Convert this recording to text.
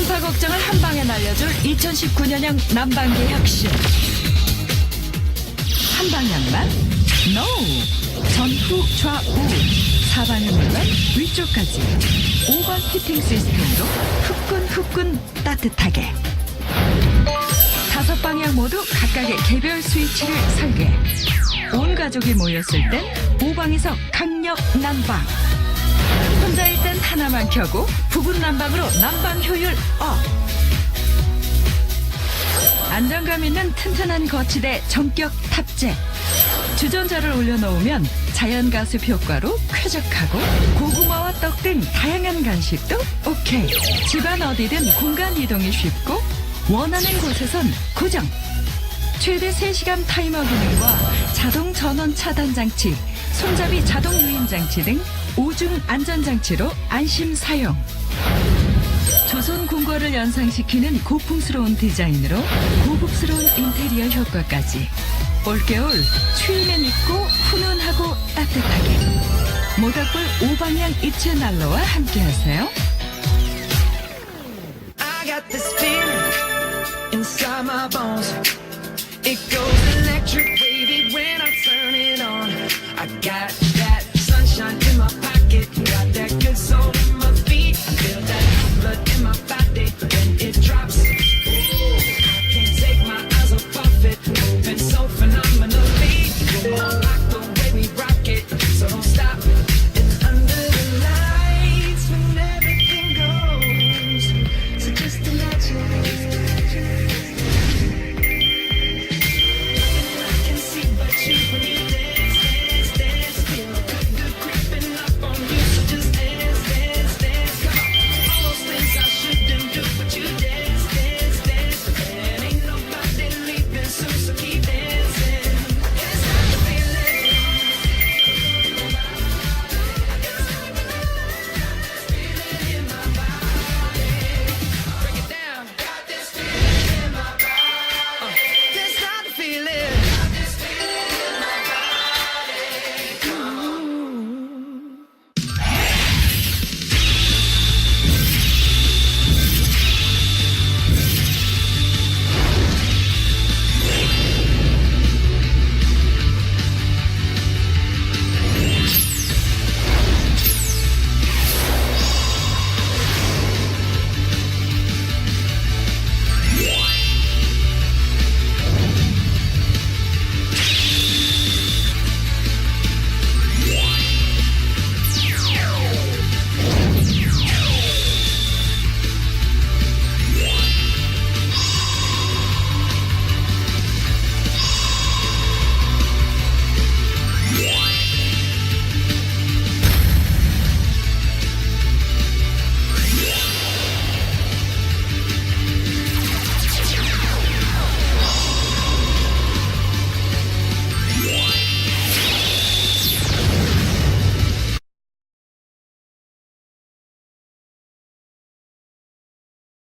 한파 걱정을 한 방에 날려줄 2019년형 난방기 혁신. 한 방향만? No! 전후, 좌우, 사방에 물론 위쪽까지. 오반 히팅 시스템으로 후끈 후끈 따뜻하게. 다섯 방향 모두 각각의 개별 스위치를 설계. 온 가족이 모였을 땐 오방에서 강력 난방. 혼자일 땐 하나만 켜고 부분 난방으로 난방 효율 업. 안정감 있는 튼튼한 거치대 전격 탑재. 주전자를 올려놓으면 자연 가습 효과로 쾌적하고 고구마와 떡 등 다양한 간식도 오케이. 집안 어디든 공간 이동이 쉽고 원하는 곳에선 고정. 최대 3시간 타이머 기능과 자동 전원 차단 장치, 손잡이 자동 유인 장치 등 5중 안전 장치로 안심 사용. 조선 궁궐을 연상시키는 고풍스러운 디자인으로 고급스러운 인테리어 효과까지. 올겨울 추위는 있고 훈훈하고 따뜻하게. 모닥불 오방향 입체 난로와 함께하세요.